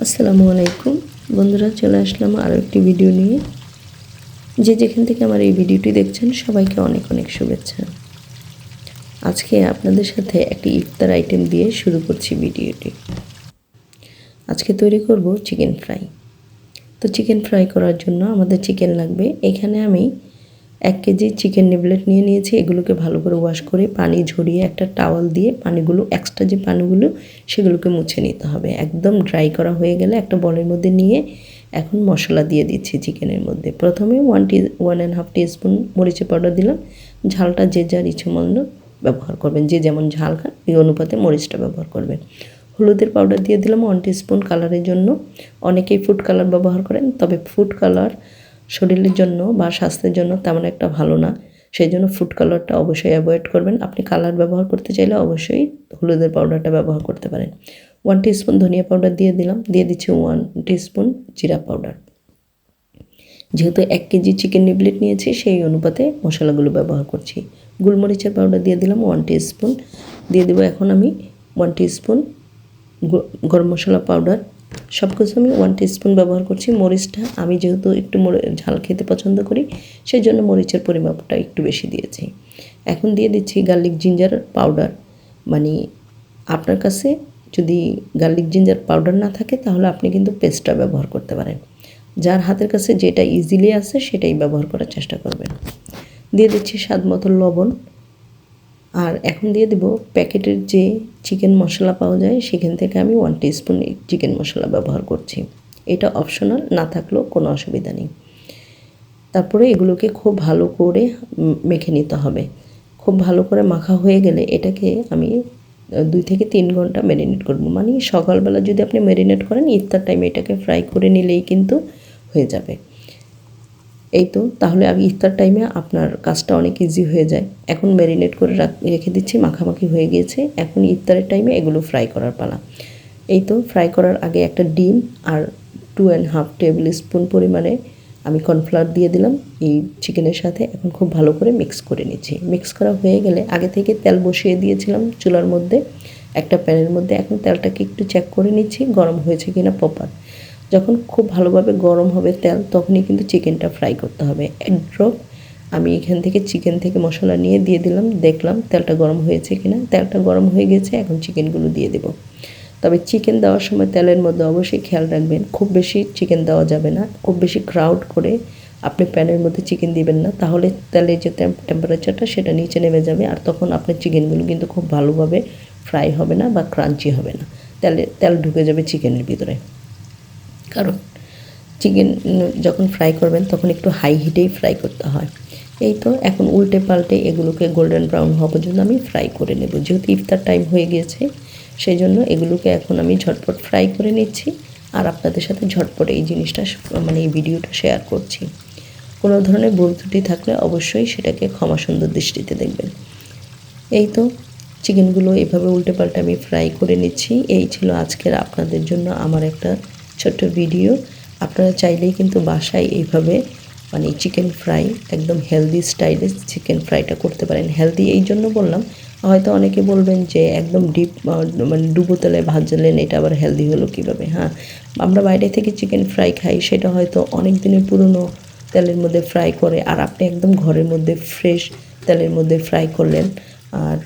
আসসালামু আলাইকুম। বন্ধুরা, চলে আসলাম আরও একটি ভিডিও নিয়ে। যে যেখান থেকে আমার এই ভিডিওটি দেখছেন, সবাইকে অনেক অনেক শুভেচ্ছা। আজকে আপনাদের সাথে একটি ইফতার আইটেম দিয়ে শুরু করছি ভিডিওটি আজকে তৈরি করব চিকেন ফ্রাই তো চিকেন ফ্রাই করার জন্য আমাদের চিকেন লাগবে। এখানে আমি এক কেজি চিকেন নিবলেট নিয়ে নিয়েছি। এগুলোকে ভালো করে ওয়াশ করে পানি ঝরিয়ে একটা টাওয়াল দিয়ে পানিগুলো এক্সট্রা যে পানিগুলো, সেগুলোকে মুছে নিতে হবে। একদম ড্রাই করা হয়ে গেলে একটা বলের মধ্যে নিয়ে এখন মশলা দিয়ে দিচ্ছি চিকেনের মধ্যে। প্রথমে one to one and half spoon মরিচের পাউডার দিলাম। ঝালটা যে যার ইচ্ছে মন্দ ব্যবহার করবেন। যে যেমন ঝাল খান ওই অনুপাতে মরিচটা ব্যবহার করবেন। হলুদের পাউডার দিয়ে দিলাম ওয়ান স্পুন কালারের জন্য। অনেকেই ফুড কালার ব্যবহার করেন, তবে ফুড কালার শরীরের জন্য বা স্বাস্থ্যের জন্য তেমন একটা ভালো না। সেই জন্য ফুড কালারটা অবশ্যই অ্যাভয়েড করবেন। আপনি কালার ব্যবহার করতে চাইলে অবশ্যই হলুদের পাউডারটা ব্যবহার করতে পারেন। ওয়ান স্পুন ধনিয়া পাউডার দিয়ে দিলাম। দিয়ে দিচ্ছি ওয়ান স্পুন জিরা পাউডার যেহেতু এক কেজি চিকেন নিবলেট নিয়েছি, সেই অনুপাতে মশলাগুলো ব্যবহার করছি। গোলমরিচের পাউডার দিয়ে দিলাম ওয়ান স্পুন দিয়ে দেবো এখন আমি ওয়ান স্পুন গরম মশলা পাউডার সব কিছু আমি ওয়ান স্পুন ব্যবহার করছি। মরিচটা আমি যেহেতু একটু ঝাল খেতে পছন্দ করি সেই জন্য মরিচের পরিমাপটা একটু বেশি দিয়েছি। এখন দিয়ে দিচ্ছি গার্লিক জিঞ্জার পাউডার মানে আপনার কাছে যদি গার্লিক জিঞ্জার পাউডার না থাকে, তাহলে আপনি কিন্তু পেস্টটা ব্যবহার করতে পারেন। যার হাতের কাছে যেটা ইজিলি আছে সেটাই ব্যবহার করার চেষ্টা করবেন। দিয়ে দিচ্ছি স্বাদ মতো লবণ। আর এখন দিয়ে দেবো প্যাকেটের যে চিকেন মশলা পাওয়া যায়, সেখান থেকে আমি ওয়ান স্পুন চিকেন মশলা ব্যবহার করছি। এটা অপশনাল না থাকলেও কোনো অসুবিধা নেই। তারপরে এগুলোকে খুব ভালো করে মেখে নিতে হবে। খুব ভালো করে মাখা হয়ে গেলে এটাকে আমি দুই থেকে তিন ঘণ্টা ম্যারিনেট করব। মানে সকালবেলা যদি আপনি ম্যারিনেট করেন, ইফতার টাইমে এটাকে ফ্রাই করে নিলেই কিন্তু হয়ে যাবে। এই তো, তাহলে আমি ইফতার টাইমে আপনার কাজটা অনেক ইজি হয়ে যায়। এখন ম্যারিনেট করে রেখে দিচ্ছি, মাখামাখি হয়ে গিয়েছে। এখন ইফতারের টাইমে এগুলো ফ্রাই করার পালা। এই তো ফ্রাই করার আগে একটা ডিম আর two and half tablespoon পরিমাণে আমি কর্নফ্লাওয়ার দিয়ে দিলাম। এই চিকেনের সাথে এখন খুব ভালো করে মিক্স করে নিচ্ছি। মিক্স করা হয়ে গেলে আগে থেকে তেল বসিয়ে দিয়েছিলাম চুলার মধ্যে। একটা প্যানের মধ্যে এখন তেলটাকে একটু চেক করে নিচ্ছি, গরম হয়েছে কিনা প্রপার যখন খুব ভালোভাবে গরম হবে তেল, তখনই কিন্তু চিকেনটা ফ্রাই করতে হবে। এক ড্রপ আমি এখান থেকে চিকেন থেকে মশলা নিয়ে দিয়ে দিলাম, দেখলাম তেলটা গরম হয়েছে কিনা। তেলটা গরম হয়ে গেছে, এখন চিকেনগুলো দিয়ে দেবো। তবে চিকেন দেওয়ার সময় তেলের মধ্যে অবশ্যই খেয়াল রাখবেন, খুব বেশি চিকেন দেওয়া যাবে না। খুব বেশি ক্রাউড করে আপনি প্যানের মধ্যে চিকেন দিবেন না, তাহলে তেলের যে টেম্পারেচারটা সেটা নিচে নেমে যাবে। আর তখন আপনার চিকেনগুলো কিন্তু খুব ভালোভাবে ফ্রাই হবে না বা ক্রাঞ্চি হবে না। তেলে তেল ঢুকে যাবে চিকেনের ভিতরে। কারণ চিকেন যখন ফ্রাই করবেন তখন একটু হাই হিটেই ফ্রাই করতে হয়। এই তো এখন উল্টে পাল্টে এগুলোকে গোল্ডেন ব্রাউন হওয়া পর্যন্ত আমি ফ্রাই করে নেব। যেহেতু ইফতার টাইম হয়ে গিয়েছে সেই জন্য এগুলোকে এখন আমি ঝটপট ফ্রাই করে নিচ্ছি আর আপনাদের সাথে ঝটপট এই জিনিসটা মানে এই ভিডিওটা শেয়ার করছি। কোনো ধরনের ভুল ত্রুটি থাকলে অবশ্যই সেটাকে ক্ষমা সুন্দর দৃষ্টিতে দেখবেন। এই তো চিকেনগুলো এভাবে উল্টে পাল্টে আমি ফ্রাই করে নিচ্ছি। এই ছিল আজকের আপনাদের জন্য আমার একটা ছোট্ট ভিডিও আপনারা চাইলেই কিন্তু বাসায় এইভাবে মানে চিকেন ফ্রাই একদম হেলদি স্টাইলে চিকেন ফ্রাইটা করতে পারেন। হেলদি এই জন্য বললাম, হয়তো অনেকে বলবেন যে একদম ডিপ মানে ডুবো তেলে ভাজলেন, এটা আবার হেলদি হলো কীভাবে? হ্যাঁ আমরা বাইরে থেকে চিকেন ফ্রাই খাই, সেটা হয়তো অনেক দিনের পুরনো তেলের মধ্যে ফ্রাই করে, আর আপনি একদম ঘরের মধ্যে ফ্রেশ তেলের মধ্যে ফ্রাই করলেন। আর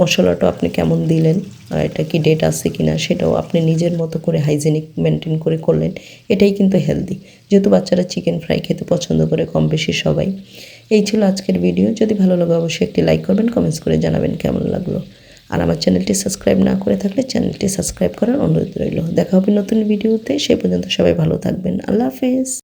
মশলাটা আপনি কেমন দিলেন, আর এটা কি ডেট আছে কি না সেটাও আপনি নিজের মতো করে হাইজেনিক মেনটেন করে করলেন, এটাই কিন্তু হেলদি যেহেতু বাচ্চারা চিকেন ফ্রাই খেতে পছন্দ করে কম বেশি সবাই। এই ছিল আজকের ভিডিও যদি ভালো লাগে অবশ্যই একটি লাইক করবেন কমেন্টস করে জানাবেন কেমন লাগল। আর আমার চ্যানেলটি সাবস্ক্রাইব না করে থাকলে চ্যানেলটি সাবস্ক্রাইব করার অনুরোধ রইল। দেখা হবে নতুন ভিডিওতে সেই পর্যন্ত সবাই ভালো থাকবেন। আল্লাহ হাফেজ।